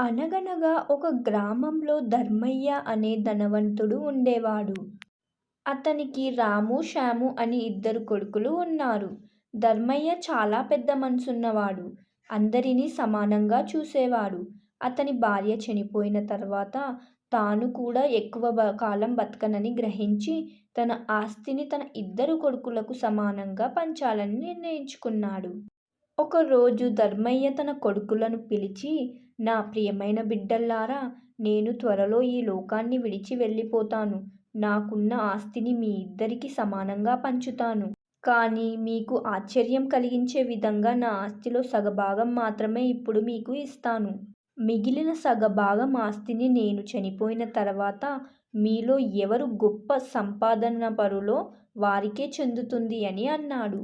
అనగనగా ఒక గ్రామంలో ధర్మయ్య అనే ధనవంతుడు ఉండేవాడు. అతనికి రాము, శ్యాము అని ఇద్దరు కొడుకులు ఉన్నారు. ధర్మయ్య చాలా పెద్ద మనసున్నవాడు. అందరినీ సమానంగా చూసేవాడు. అతని భార్య చనిపోయిన తర్వాత తాను కూడా ఎక్కువ కాలం బతకనని గ్రహించి తన ఆస్తిని తన ఇద్దరు కొడుకులకు సమానంగా పంచాలని నిర్ణయించుకున్నాడు. ఒకరోజు ధర్మయ్య తన కొడుకులను పిలిచి నా ప్రియమైన బిడ్డల్లారా నేను త్వరలో ఈ లోకాన్ని విడిచి వెళ్ళిపోతాను. నాకున్న ఆస్తిని మీ ఇద్దరికీ సమానంగా పంచుతాను. కానీ మీకు ఆశ్చర్యం కలిగించే విధంగా నా ఆస్తిలో సగభాగం మాత్రమే ఇప్పుడు మీకు ఇస్తాను. మిగిలిన సగభాగం ఆస్తిని నేను చనిపోయిన తర్వాత మీలో ఎవరు గొప్ప సంపాదన పరులో వారికే చెందుతుంది అని అన్నాడు.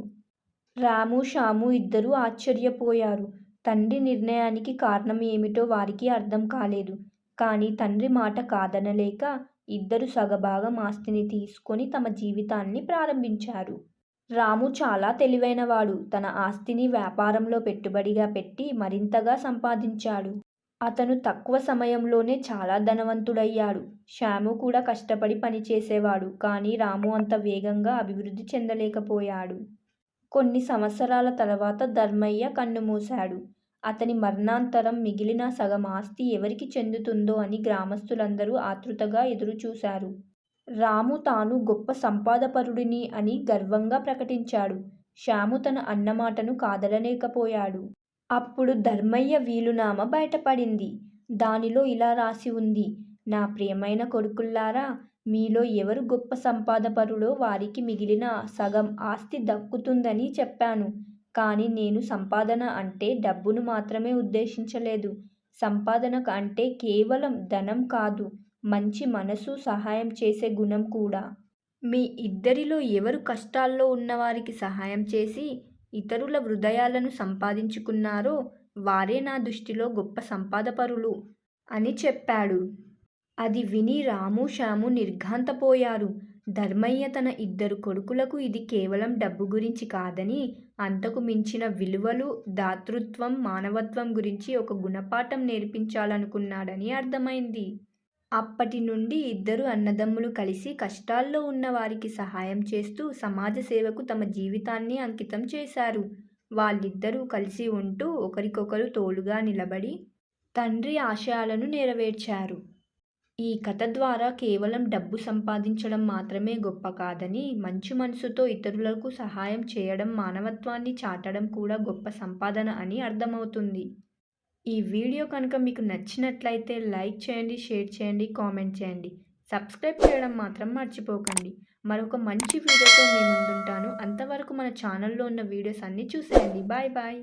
రాము, శ్యాము ఇద్దరూ ఆశ్చర్యపోయారు. తండ్రి నిర్ణయానికి కారణం ఏమిటో వారికి అర్థం కాలేదు. కానీ తండ్రి మాట కాదనలేక ఇద్దరు సగభాగం ఆస్తిని తీసుకొని తమ జీవితాన్ని ప్రారంభించారు. రాము చాలా తెలివైనవాడు. తన ఆస్తిని వ్యాపారంలో పెట్టుబడిగా పెట్టి మరింతగా సంపాదించాడు. అతను తక్కువ సమయంలోనే చాలా ధనవంతుడయ్యాడు. శ్యాము కూడా కష్టపడి పనిచేసేవాడు. కానీ రాము అంత వేగంగా అభివృద్ధి చెందలేకపోయాడు. కొన్ని సంవత్సరాల తర్వాత ధర్మయ్య కన్నుమూశాడు. అతని మరణాంతరం మిగిలిన సగం ఆస్తి ఎవరికి చెందుతుందో అని గ్రామస్తులందరూ ఆతృతగా ఎదురుచూశారు. రాము తాను గొప్ప సంపాదపరుడిని అని గర్వంగా ప్రకటించాడు. శ్యాము తన అన్నమాటను కాదలలేకపోయాడు అప్పుడు ధర్మయ్య వీలునామా బయటపడింది. దానిలో ఇలా రాసి ఉంది నా ప్రియమైన కొడుకుల్లారా మీలో ఎవరు గొప్ప సంపాదపరుడో వారికి మిగిలిన సగం ఆస్తి దక్కుతుందని చెప్పాను. కానీ నేను సంపాదన అంటే డబ్బును మాత్రమే ఉద్దేశించలేదు. సంపాదన అంటే కేవలం ధనం కాదు మంచి మనసు, సహాయం చేసే గుణం కూడా. మీ ఇద్దరిలో ఎవరు కష్టాల్లో ఉన్నవారికి సహాయం చేసి ఇతరుల హృదయాలను సంపాదించుకున్నారో వారే నా దృష్టిలో గొప్ప సంపాదపరులు అని చెప్పాడు. అది విని రాము, శ్యాము నిర్ఘాంతపోయారు. ధర్మయ్య తన ఇద్దరు కొడుకులకు ఇది కేవలం డబ్బు గురించి కాదని అంతకు మించిన విలువలు, దాతృత్వం, మానవత్వం గురించి ఒక గుణపాఠం నేర్పించాలనుకున్నాడని అర్థమైంది. అప్పటి నుండి ఇద్దరు అన్నదమ్ములు కలిసి కష్టాల్లో ఉన్నవారికి సహాయం చేస్తూ సమాజ సేవకు తమ జీవితాన్ని అంకితం చేశారు. వాళ్ళిద్దరూ కలిసి ఉంటూ ఒకరికొకరు తోలుగా నిలబడి తండ్రి ఆశయాలను నెరవేర్చారు. ఈ కథ ద్వారా కేవలం డబ్బు సంపాదించడం మాత్రమే గొప్ప కాదని మంచి మనసుతో ఇతరులకు సహాయం చేయడం మానవత్వాన్ని చాటడం కూడా గొప్ప సంపాదన అని అర్థమవుతుంది. ఈ వీడియో కనుక మీకు నచ్చినట్లయితే లైక్ చేయండి, షేర్ చేయండి, కామెంట్ చేయండి. సబ్స్క్రైబ్ చేయడం మాత్రం మర్చిపోకండి. మరొక మంచి వీడియోతో మీ ముందుంటాను. అంతవరకు మన ఛానల్లో ఉన్న వీడియోస్ అన్నీ చూసేయండి. Bye bye